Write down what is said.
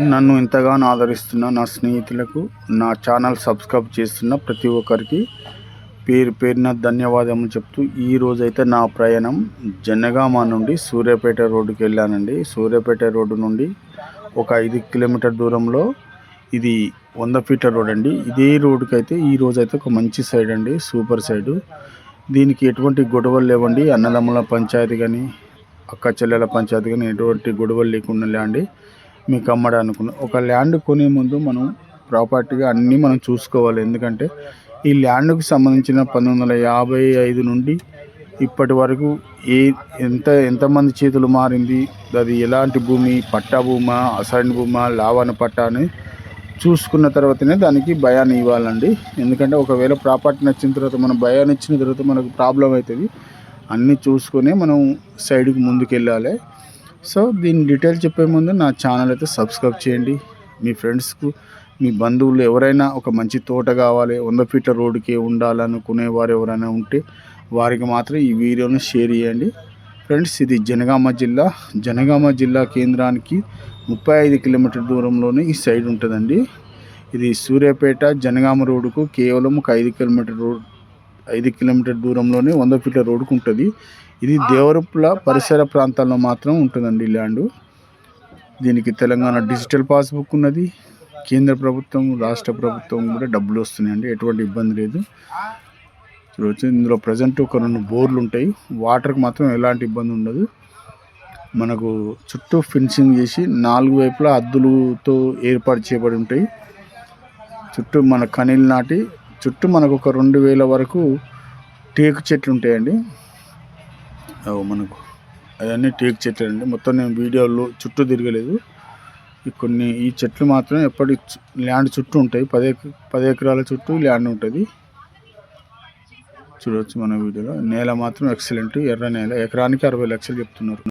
నన్ను ఇంతగానో ఆదరిస్తున్న నా స్నేహితులకు నా ఛానల్ సబ్స్క్రైబ్ చేస్తున్న ప్రతి ఒక్కరికి పేరు పేరున ధన్యవాదములు చెప్తూ ఈ రోజైతే నా ప్రయాణం జనగామ నుండి సూర్యాపేట రోడ్డుకి వెళ్ళానండి. సూర్యాపేట రోడ్డు నుండి ఒక ఐదు కిలోమీటర్ దూరంలో ఇది వంద ఫీటర్ రోడ్ అండి. ఇదే రోడ్డుకి అయితే ఈ రోజు అయితే ఒక మంచి సైడ్ అండి సూపర్ సైడు. దీనికి ఎటువంటి గొడవలు లేవండి. అన్నదమ్ముల పంచాయతీ కానీ అక్క చెల్లెల పంచాయతీ కానీ ఎటువంటి గొడవలు లేకుండా ల్యాండ్ మీకు అమ్మడానికి ఒక ల్యాండ్ కొనే ముందు మనం ప్రాపర్టీగా అన్నీ మనం చూసుకోవాలి. ఎందుకంటే ఈ ల్యాండ్కు సంబంధించిన పంతొమ్మిది వందల యాభై ఐదు నుండి ఇప్పటి వరకు ఏ ఎంత ఎంతమంది చేతులు మారింది అది ఎలాంటి భూమి పట్టా భూమా అసైన్ భూమా లావాన పట్టా అని చూసుకున్న తర్వాతనే దానికి భయాన్ని ఇవ్వాలండి. ఎందుకంటే ఒకవేళ ప్రాపర్టీ నచ్చిన తర్వాత మనం భయాన్ని ఇచ్చిన తర్వాత మనకు ప్రాబ్లం అవుతుంది. అన్నీ చూసుకొని మనం సైడ్కి ముందుకు వెళ్ళాలి సో దీని డీటెయిల్ చెప్పే ముందు నా ఛానల్ అయితే సబ్స్క్రైబ్ చేయండి. మీ ఫ్రెండ్స్కు మీ బంధువులు ఎవరైనా ఒక మంచి తోట కావాలి వంద ఫీట్ల రోడ్డుకి ఉండాలనుకునే వారు ఎవరైనా ఉంటే వారికి మాత్రం ఈ వీడియోను షేర్ చేయండి. ఫ్రెండ్స్ ఇది జనగామ జిల్లా. జనగామ జిల్లా కేంద్రానికి ముప్పై ఐదు కిలోమీటర్ దూరంలోనే ఈ సైడ్ ఉంటుందండి. ఇది సూర్యాపేట జనగామ రోడ్డుకు కేవలం ఒక ఐదు కిలోమీటర్ రోడ్ ఐదు కిలోమీటర్ దూరంలోనే వంద ఫీట్ల రోడ్డుకు ఉంటుంది. ఇది దేవరపుల పరిసర ప్రాంతాల్లో మాత్రం ఉంటుందండి ల్యాండ్. దీనికి తెలంగాణ డిజిటల్ పాస్బుక్ ఉన్నది. కేంద్ర ప్రభుత్వం రాష్ట్ర ప్రభుత్వం కూడా డబ్బులు వస్తున్నాయండి. ఎటువంటి ఇబ్బంది లేదు. చూడవచ్చు ఇందులో ప్రజెంట్ ఒక రెండు బోర్లు ఉంటాయి. వాటర్కి మాత్రం ఎలాంటి ఇబ్బంది ఉండదు. మనకు చుట్టూ ఫెన్సింగ్ చేసి నాలుగు వైపులా అద్దులతో ఏర్పాటు చేయబడి ఉంటాయి. చుట్టూ మన కనీలు నాటి చుట్టూ మనకు ఒక రెండు వేల వరకు టేకు చెట్లు ఉంటాయండి మనకు అవన్నీ టేకు చెట్లు అండి మొత్తం నేను వీడియోలో చుట్టూ తిరగలేదు. కొన్ని ఈ చెట్లు మాత్రం ఎప్పటి ల్యాండ్ చుట్టూ ఉంటాయి. పది పది ఎకరాల చుట్టూ ల్యాండ్ ఉంటుంది. చూడవచ్చు మన వీడియోలో. నేల మాత్రం ఎక్సలెంట్. ఎర్ర నేల. ఎకరానికి అరవై లక్షలు చెప్తున్నారు.